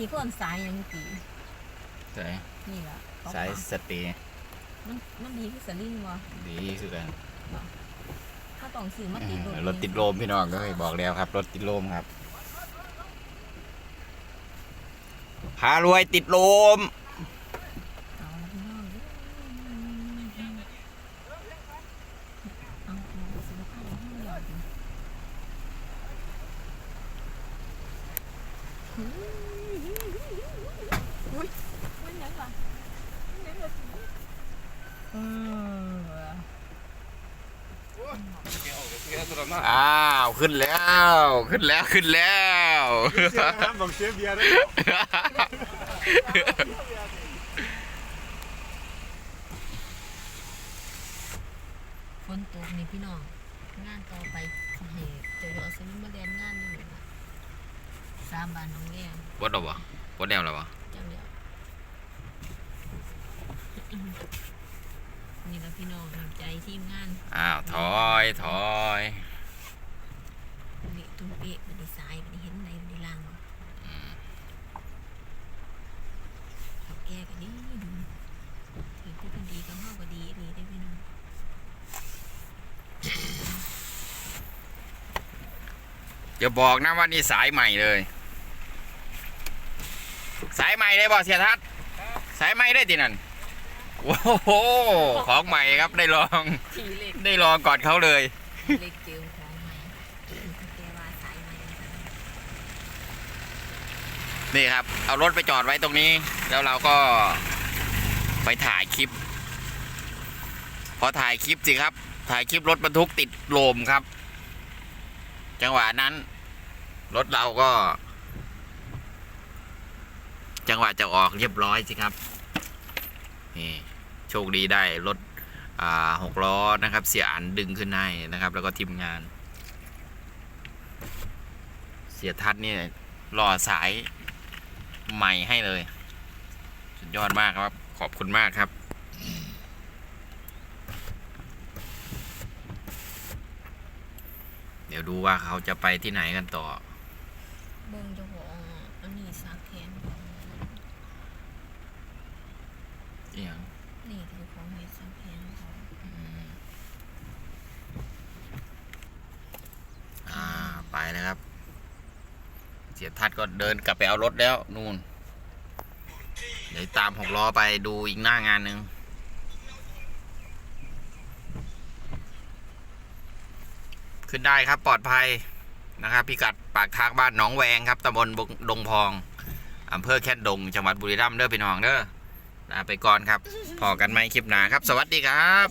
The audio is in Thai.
นี่เพิ่นสายยังตีใช่นี่ล่ะเขสายสเตย์มันมันดีคือสลิงบ่ดีสุดกันถ้าต้องซื้อมาติดรถรถติดลมพี่น้องก็เคยบอกแล้วครับ รถติดลมครับพารวยติดลมเอาละพี่น้ องเอาเอาสิบห้าให้หยอดดิอุ้ยมันยังวะมันยังวะเอออ้าวขึ้นแล้ว ขึ้นแล้วขึ้นแล้วเสียน้ำบอกเสียเบียร์ได้ฝนตกนี่พี่น้องงานต่อไปให้เจะยอสนิมมาเรียนงานนี่ล่ะ สามบานน้องแดงวัดหรอวะวัดแนวหรอวะจังเดียวนี่ละพี่น้องน้ำใจทีมงานอ้าวถอยถอยเละตุ้มเป๊ะบันไดซ้ายบันไดเห็นไหนบันไดล่างบ่ขับแก้กันดีดูถือผู้เป็นดีก็เฮาก็ดีดีได้อพี่น้องอย่าบอกนะว่านี่สายใหม่เลย สายใหม่เลยบอเสียทัศน์สายใหม่ได้ที่นั่นโอ้โหของใหม่ครับได้ลอง ทีเล็กได้ลองก่อนเขาเลยเล็กเจิมของใหม่แกว่าสายใหม่นี่ครับ เอารถไปจอดไว้ตรงนี้ แล้วเราก็ไปถ่ายคลิป พอถ่ายคลิปสิครับ ถ่ายคลิปรถบรรทุกติดโลมครับ จังหวะนั้น รถเราก็ จังหวะจะออกเรียบร้อยสิครับนี่โชคดีได้รถหกล้อนะครับ เสียอันดึงขึ้นให้นะครับ แล้วก็ทีมงาน เสียทัศน์นี่อสายใหม่ให้เลย สุดยอดมากครับ ขอบคุณมากครับเดี๋ยวดูว่าเขาจะไปที่ไหนกันต่อเบิ่งจ้าของอันนี้ซักแขน เอียงนี่คือของเฮ็ดซักแขนเขาอ่าไปแล้วครับ เสียทัดก็เดินกลับไปเอารถแล้วนู่น เดี๋ยวตามหกล้อไปดูอีกหน้างานหนึ่งขึ้นได้ครับปลอดภัยนะครับพิกัดปากทางบ้านหนองแวงครับตำบลบงดงพองอำเภอแค่นดง จังหวัดบุรีรัมย์เด้อพี่น้องเด้อ ลาไปก่อนครับพอกันไหมคลิปหน้าครับ สวัสดีครับ